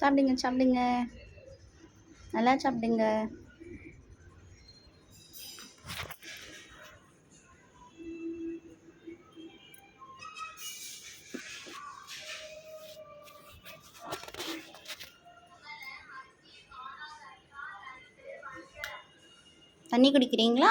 சாப்பிடுங்க சாப்பிடுங்க. நல்லா சாப்பிடுங்க. தண்ணி குடிக்கிறீங்களா?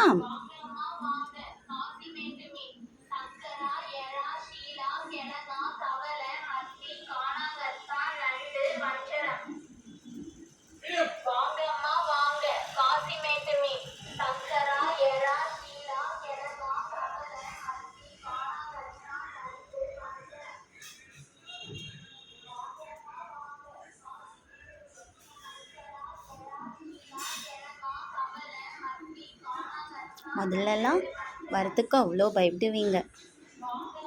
முதல்லலாம் வரத்துக்கு அவ்வளோ பயப்படுவீங்க.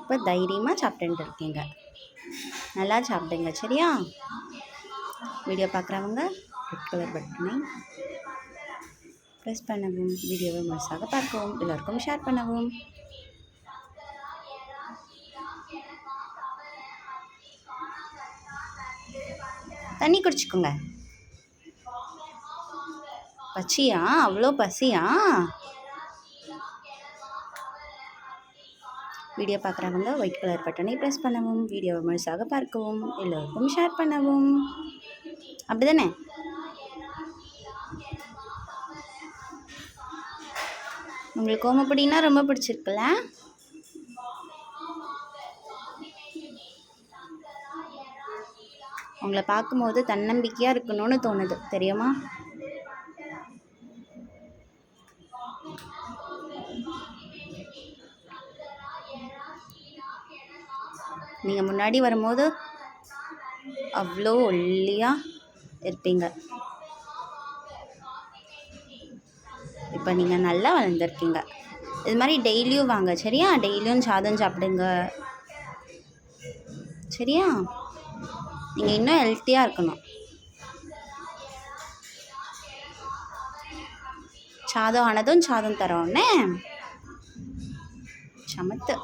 இப்போ தைரியமாக சாப்பிட்டுட்டு இருக்கீங்க. நல்லா சாப்பிடுங்க சரியா? வீடியோ பார்க்குறவங்க ரெட் கலர் பட்டனை ப்ரெஸ் பண்ணவும் வீடியோவை முழுசாக பார்க்கவும் எல்லோருக்கும் ஷேர் பண்ணவும். தண்ணி குடிச்சுக்கோங்க. பச்சியா அவ்வளோ பசியா? வீடியோ பார்க்குறவங்க ஒயிட் கலர் பட்டனை ப்ரெஸ் பண்ணவும் வீடியோவை முழுசாக பார்க்கவும் எல்லோருக்கும் ஷேர் பண்ணவும். அப்படி தானே உங்களுக்கு ஓமப்பொடினா ரொம்ப பிடிச்சிருக்குல்ல? உங்களை பார்க்கும்போது தன்னம்பிக்கையாக இருக்கணும்னு தோணுது தெரியுமா? நீங்கள் முன்னாடி வரும்போது அவ்வளோ ஒல்லியாக இருப்பீங்க. இப்போ நீங்கள் நல்லா வளர்ந்துருக்கீங்க. இது மாதிரி டெய்லியும் வாங்க சரியா? டெய்லியும் சாதம் சாப்பிடுங்க. சரியா? நீங்கள் இன்னும் ஹெல்த்தியாக இருக்கணும். சாதம் ஆனதும் சாதம் தரோன்னே சமத்து.